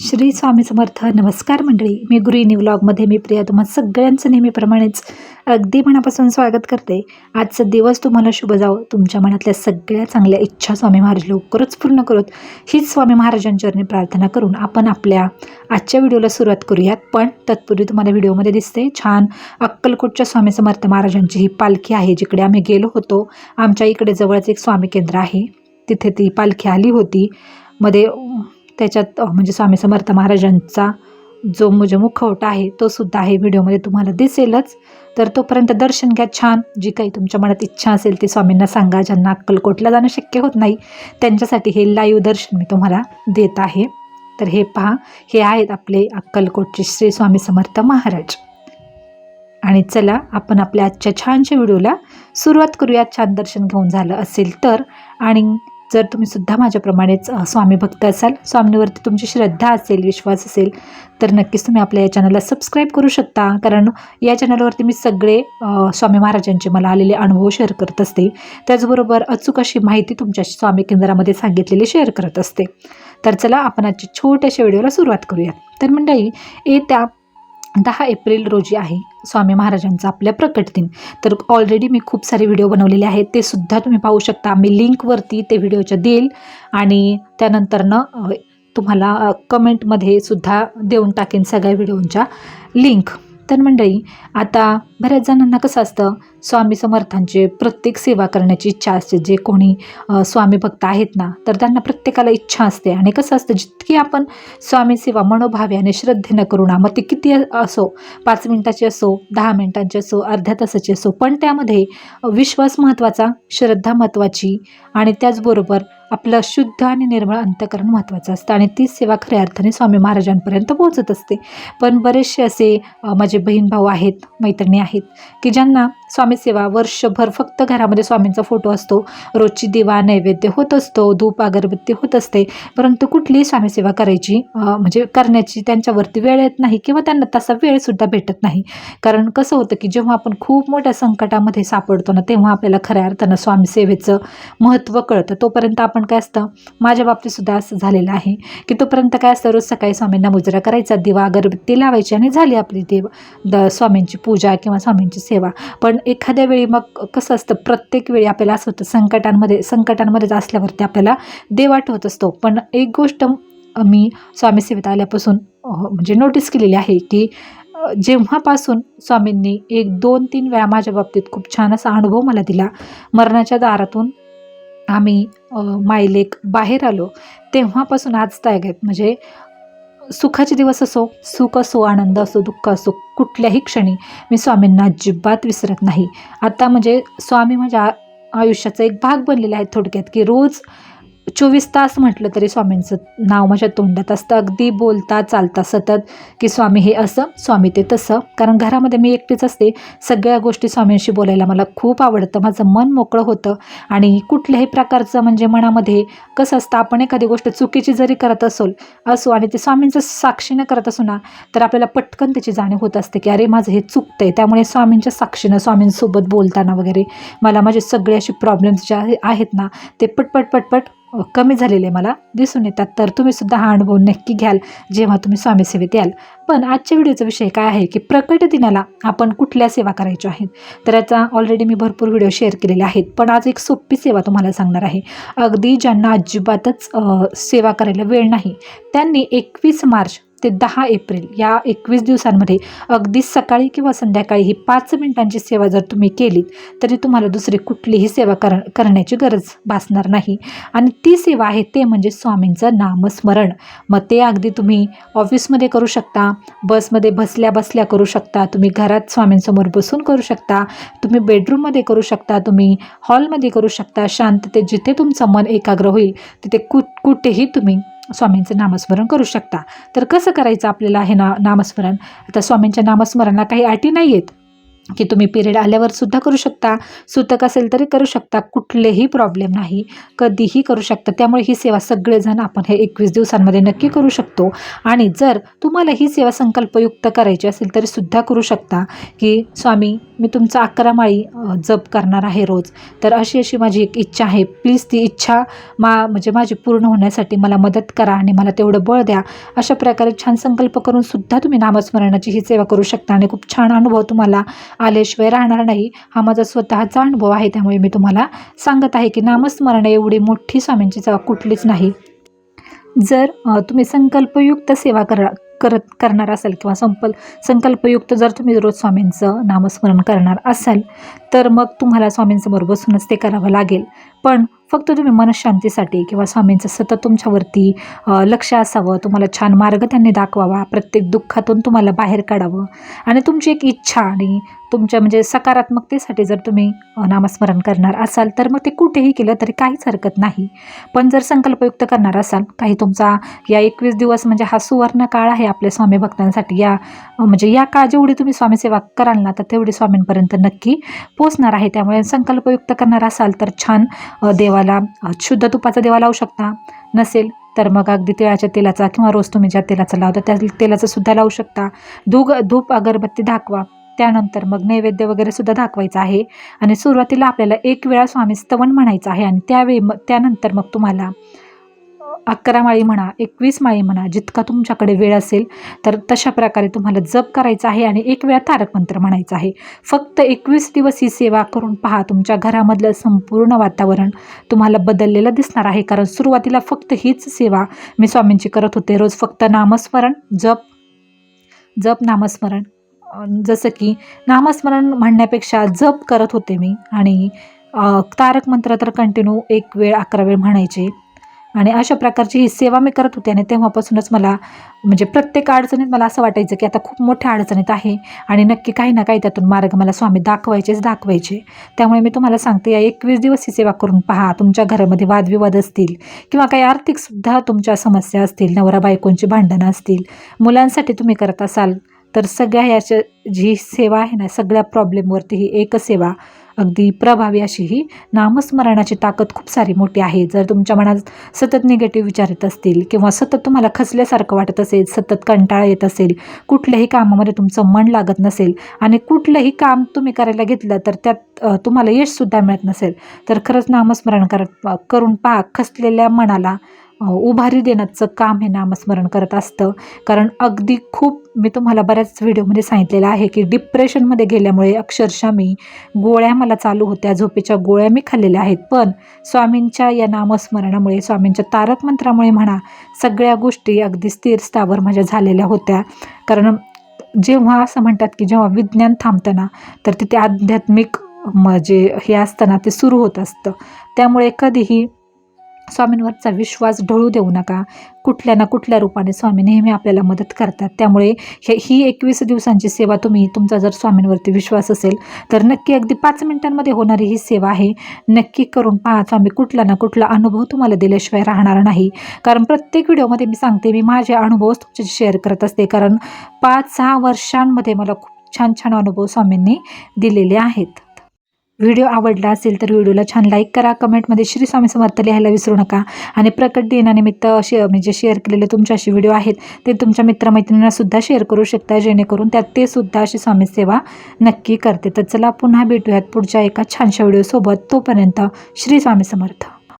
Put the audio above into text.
श्री स्वामी समर्थ नमस्कार मंडळी. मी गुरुनी व्लॉगमध्ये मी प्रिया तुम्हा सगळ्यांचं नेहमीप्रमाणेच अगदी मनापासून स्वागत करते. आजचा दिवस तुम्हाला शुभ जावं. तुमच्या मनातल्या सगळ्या चांगल्या इच्छा स्वामी महाराज लवकरच पूर्ण करोत. हीच स्वामी महाराजांच्यावरणी प्रार्थना करून आपण आपल्या आजच्या व्हिडिओला सुरुवात करूयात. पण तत्पूर्वी तुम्हाला व्हिडिओमध्ये दिसते छान अक्कलकोटच्या स्वामी समर्थ महाराजांची ही पालखी आहे जिकडे आम्ही गेलो होतो. आमच्या इकडे जवळच एक स्वामी केंद्र आहे. तिथे ती पालखी आली होती. मध्ये त्याच्यात म्हणजे स्वामी समर्थ महाराजांचा जो म्हणजे मुखवटा आहे तो सुद्धा आहे व्हिडिओमध्ये तुम्हाला दिसेलच. तर तोपर्यंत दर्शन घ्या छान. जी काही तुमच्या मनात इच्छा असेल ती स्वामींना सांगा. ज्यांना अक्कलकोटला जाणं शक्य होत नाही त्यांच्यासाठी हे लाईव्ह दर्शन मी तुम्हाला देत आहे. तर हे पहा हे आहेत आपले अक्कलकोटचे श्री स्वामी समर्थ महाराज. आणि चला आपण आपल्या आजच्या छानशा व्हिडिओला सुरुवात करूया. छान दर्शन घेऊन झालं असेल तर. आणि जर तुम्ही सुद्धा माझ्याप्रमाणेच स्वामी भक्त असाल स्वामींवरती तुमची श्रद्धा असेल विश्वास असेल तर नक्कीच तुम्ही आपल्या या चॅनलला सबस्क्राईब करू शकता. कारण या चॅनलवरती मी सगळे स्वामी महाराजांचे मला आलेले अनुभव शेअर करत असते. त्याचबरोबर अचूक अशी माहिती तुमच्या स्वामी केंद्रामध्ये सांगितलेली शेअर करत असते. तर चला आपण आजच्या छोट्याशा व्हिडिओला सुरुवात करूया तर मंडळी येत्या दहा एप्रिल रोजी आहे. स्वामी महाराजांचा आपल्या प्रकट दिन. तर ऑलरेडी मी खूप सारे व्हिडिओ बनवलेले आहेत ते सुद्धा तुम्ही पाहू शकता. मी लिंकवरती ते व्हिडिओच्या देईल आणि त्यानंतरनं तुम्हाला कमेंटमध्ये सुद्धा देऊन टाकेन सगळ्या व्हिडिओंच्या लिंक तर मंडळी आता बऱ्याच जणांना कसं असतं स्वामी समर्थांचे प्रत्येक सेवा करण्याची इच्छा असते. जे कोणी स्वामी भक्त आहेत ना तर त्यांना प्रत्येकाला इच्छा असते. आणि कसं असतं जितकी आपण स्वामी सेवा मनोभाव्याने श्रद्धेनं करू ना मग ते किती असो पाच मिनिटाची असो दहा मिनिटांची असो अर्ध्या तासाची असो पण त्यामध्ये विश्वास महत्त्वाचा श्रद्धा महत्त्वाची आणि त्याचबरोबर आपलं शुद्ध आणि निर्मळ अंतकरण महत्त्वाचं असतं. आणि तीच सेवा खऱ्या अर्थाने स्वामी महाराजांपर्यंत पोहोचत असते. पण बरेचसे असे माझे बहीण भाऊ आहेत मैत्रिणी आहेत की ज्यांना स्वामी स्वामीसेवा वर्षभर फक्त घरामध्ये स्वामींचा फोटो असतो. रोजची दिवा नैवेद्य होत असतो धूप अगरबत्ती होत असते. परंतु कुठलीही स्वामीसेवा करायची म्हणजे करण्याची त्यांच्यावरती वेळ येत नाही किंवा त्यांना तसा वेळसुद्धा भेटत नाही. कारण कसं होतं की जेव्हा आपण खूप मोठ्या संकटामध्ये सापडतो ना तेव्हा आपल्याला खऱ्या अर्थानं स्वामीसेवेचं महत्त्व कळतं. तोपर्यंत आपण काय असतं माझ्या बाबतीत सुद्धा असं झालेलं आहे की तोपर्यंत काय असतं रोज सकाळी स्वामींना मुजरा करायचा दिवा अगरबत्ती लावायची आणि झाली आपली देव द स्वामींची पूजा किंवा स्वामींची सेवा. पण एक एखाद्या वेळी मग कसं असतं प्रत्येक वेळी आपल्याला असं होतं संकटांमध्ये संकटांमध्येच असल्यावरती आपल्याला देव आठवत असतो. पण एक गोष्ट मी स्वामी सेवेत आल्यापासून म्हणजे नोटीस केलेली आहे की जेव्हापासून स्वामींनी एक दोन तीन वेळा माझ्या बाबतीत खूप छान असा अनुभव मला दिला मरणाच्या दारातून आम्ही मायलेक बाहेर आलो तेव्हापासून आज ताग आहेत. म्हणजे सुखाचे दिवस असो सुख असो आनंद असो दुःख असो कुठल्याही क्षणी मी स्वामींना अजिबात विसरत नाही. आता म्हणजे स्वामी माझ्या आयुष्याचा एक भाग बनलेला आहे थोडक्यात की रोज चोवीस तास म्हटलं तरी स्वामींचं नाव माझ्या तोंडात असतं. अगदी बोलता चालता सतत की स्वामी हे असं स्वामी ते तसं. कारण घरामध्ये मी एकटीच असते. सगळ्या गोष्टी स्वामींशी बोलायला मला खूप आवडतं. माझं मन मोकळं होतं. आणि कुठल्याही प्रकारचं म्हणजे मनामध्ये कसं असतं आपण एखादी गोष्ट चुकीची जरी करत असोल असो आणि ते स्वामींचं साक्षीनं करत असो ना तर आपल्याला पटकन त्याची जाणीव होत असते की अरे माझं हे चुकतं आहे त्यामुळे स्वामींच्या साक्षीनं स्वामींसोबत बोलताना वगैरे मला माझे सगळे असे प्रॉब्लेम्स जे आहेत ना ते पटपट पटपट कमी झालेले मला दिसून येतात. तर तुम्ही सुद्धा हा अनुभव नक्की घ्याल जेव्हा तुम्ही स्वामी सेवेत याल. पण आजच्या व्हिडिओचा विषय काय आहे की प्रकट दिनाला आपण कुठल्या सेवा करायच्या आहेत? तर याचा ऑलरेडी मी भरपूर व्हिडिओ शेअर केलेले आहेत. पण आज एक सोपी सेवा तुम्हाला सांगणार आहे. अगदी ज्यांना अजिबातच सेवा करायला वेळ नाही त्यांनी एकवीस मार्च ते दहा एप्रिल या एकवीस दिवसांमध्ये अगदी सकाळी किंवा संध्याकाळी ही पाच मिनिटांची सेवा जर तुम्ही केलीत तरी तुम्हाला दुसरी कुठलीही सेवा कर करण्याची गरज भासणार नाही. आणि ती सेवा आहे ते म्हणजे स्वामींचं नामस्मरण. मग ते अगदी तुम्ही ऑफिसमध्ये करू शकता बसमध्ये बसल्या बसल्या करू शकता तुम्ही घरात स्वामींसमोर बसून करू शकता तुम्ही बेडरूममध्ये करू शकता तुम्ही हॉलमध्ये करू शकता शांततेत जिथे तुमचं मन एकाग्र होईल तिथे कुठ कुठेही तुम्ही स्वामींचं नामस्मरण करू शकता. तर कसं करायचं आपल्याला हे ना नामस्मरण? आता स्वामींच्या नामस्मरणाला काही अटी नाही आहेत की तुम्ही पिरियड आल्यावर सुद्धा करू शकता. सुतक असेल तरी करू शकता. कुठलेही प्रॉब्लेम नाही. कधीही करू शकता. त्यामुळे ही सेवा सगळेजण आपण हे एकवीस दिवसांमध्ये नक्की करू शकतो. आणि जर तुम्हाला ही सेवा संकल्पयुक्त करायची असेल तरी सुद्धा करू शकता की स्वामी मी तुमचा अकरा माळी जप करणार आहे रोज. तर अशी अशी माझी एक इच्छा आहे. प्लीज ती इच्छा मा म्हणजे माझी पूर्ण होण्यासाठी मला मदत करा आणि मला तेवढं बळ द्या. अशा प्रकारे छान संकल्प करून सुद्धा तुम्ही नामस्मरणाची ही सेवा करू शकता. आणि खूप छान अनुभव तुम्हाला आल्याशिवाय राहणार नाही. हा माझा स्वतःचा अनुभव आहे त्यामुळे मी तुम्हाला सांगत आहे की नामस्मरण एवढी मोठी स्वामींची सेवा कुठलीच नाही. जर तुम्ही संकल्पयुक्त सेवा करा करत करणार असाल किंवा संपल संकल्पयुक्त जर तुम्ही रोज स्वामींचं नामस्मरण करणार असाल तर मग तुम्हाला स्वामींसमोर बसूनच ते करावं लागेल. पण फक्त तुम्ही मनशांतीसाठी किंवा स्वामींचं सतत तुमच्यावरती लक्ष असावं तुम्हाला छान मार्ग त्यांनी दाखवावा प्रत्येक दुःखातून तुम्हाला बाहेर काढावं. आणि तुमची एक इच्छा आणि तुमच्या म्हणजे सकारात्मकतेसाठी जर तुम्ही नामस्मरण करणार असाल तर मग ते कुठेही केलं तरी काहीच हरकत नाही. पण जर संकल्पयुक्त करणार असाल काही तुमचा या एकवीस दिवस म्हणजे हा सुवर्ण काळ आहे आपल्या स्वामी भक्तांसाठी. या म्हणजे या काळ जेवढी तुम्ही स्वामी सेवा कराल ना तर तेवढी स्वामींपर्यंत नक्की पोचणार आहे. त्यामुळे संकल्पयुक्त करणार असाल तर छान देवा देवाला शुद्ध तुपाचा देवा लावू शकता. नसेल तर मग अगदी तिळाच्या तेलाचा किंवा रोज तुम्ही ज्या तेलाचा लावता त्या तेलाचं सुद्धा लावू शकता. धूग धूप अगरबत्ती दाखवा. त्यानंतर मग नैवेद्य वगैरे सुद्धा दाखवायचं आहे. आणि सुरुवातीला आपल्याला एक वेळा स्वामी स्तवन म्हणायचं आहे आणि त्यावेळी मग त्यानंतर मग तुम्हाला अकरा माळी म्हणा एकवीस माळी म्हणा जितका तुमच्याकडे वेळ असेल तर तशा प्रकारे तुम्हाला जप करायचा आहे आणि एक वेळा तारक मंत्र म्हणायचं आहे. फक्त एकवीस दिवस ही सेवा करून पहा तुमच्या घरामधलं संपूर्ण वातावरण तुम्हाला बदललेलं दिसणार आहे. कारण सुरुवातीला फक्त हीच सेवा मी स्वामींची करत होते. रोज फक्त नामस्मरण जप जप नामस्मरण. जसं की नामस्मरण म्हणण्यापेक्षा जप करत होते मी. आणि तारक मंत्र तर कंटिन्यू एक वेळ अकरा वेळ म्हणायचे. आणि अशा प्रकारची ही सेवा मी करत होते आणि तेव्हापासूनच मला म्हणजे प्रत्येक अडचणीत मला असं वाटायचं की आता खूप मोठ्या अडचणीत आहे आणि नक्की काही ना काही त्यातून मार्ग मला स्वामी दाखवायचेच दाखवायचे. त्यामुळे मी तुम्हाला सांगते या एकवीस दिवस ही सेवा करून पहा. तुमच्या घरामध्ये वादविवाद असतील किंवा काही आर्थिकसुद्धा तुमच्या समस्या असतील नवरा बायकोंची भांडणं असतील मुलांसाठी तुम्ही करत असाल तर सगळ्या याच्या जी सेवा आहे ना सगळ्या प्रॉब्लेमवरती ही एक सेवा अगदी प्रभावी अशी ही नामस्मरणाची ताकद खूप सारी मोठी आहे. जर तुमच्या मनात सतत निगेटिव्ह विचार येत असतील किंवा सतत तुम्हाला खचल्यासारखं वाटत असेल सतत कंटाळा येत असेल कुठल्याही कामामध्ये तुमचं मन लागत नसेल आणि कुठलंही काम तुम्ही करायला घेतलं तर त्यात तुम्हाला यशसुद्धा मिळत नसेल तर खरंच नामस्मरण करत करून पहा. खचलेल्या मनाला उभारी देण्याचं काम हे नामस्मरण करत असतं. कारण अगदी खूप मी तुम्हाला बऱ्याच व्हिडिओमध्ये सांगितलेलं आहे की डिप्रेशनमध्ये गेल्यामुळे अक्षरशः मी गोळ्या मला चालू होत्या झोपेच्या गोळ्या मी खाल्लेल्या आहेत. पण स्वामींच्या या नामस्मरणामुळे स्वामींच्या तारक मंत्रामुळे म्हणा सगळ्या गोष्टी अगदी स्थिर स्थावर माझ्या झालेल्या होत्या. कारण जेव्हा असं म्हणतात की जेव्हा विज्ञान थांबतं ना तर तिथे आध्यात्मिक म्हणजे हे असतं ना ते सुरू होत असतं. त्यामुळे कधीही स्वामींवरचा विश्वास ढळू देऊ नका. कुठल्या ना कुठल्या रूपाने स्वामी नेहमी आपल्याला मदत करतात. त्यामुळे हे ही एकवीस दिवसांची सेवा तुम्ही तुमचा जर स्वामींवरती विश्वास असेल तर नक्की अगदी पाच मिनिटांमध्ये होणारी ही सेवा आहे. नक्की करून पहा स्वामी कुठला ना कुठला अनुभव तुम्हाला दिल्याशिवाय राहणार नाही. कारण प्रत्येक व्हिडिओमध्ये मी सांगते मी माझे अनुभव तुमच्याशी शेअर करत असते. कारण पाच सहा वर्षांमध्ये मला खूप छान छान अनुभव स्वामींनी दिलेले आहेत. व्हिडिओ आवडला असेल तर व्हिडिओला छान लाईक करा. कमेंटमध्ये श्री स्वामी समर्थ लिहायला विसरू नका. आणि प्रकट दिनानिमित्त शे म्हणजे शेअर केलेले तुमचे असे व्हिडिओ आहेत ते तुमच्या मित्रमैत्रिणींनासुद्धा शेअर करू शकता. जेणेकरून त्यात ते सुद्धा अशी स्वामी सेवा नक्की करते. तर चला पुन्हा भेटूयात पुढच्या एका छानशा व्हिडिओसोबत. तोपर्यंत श्री स्वामी समर्थ.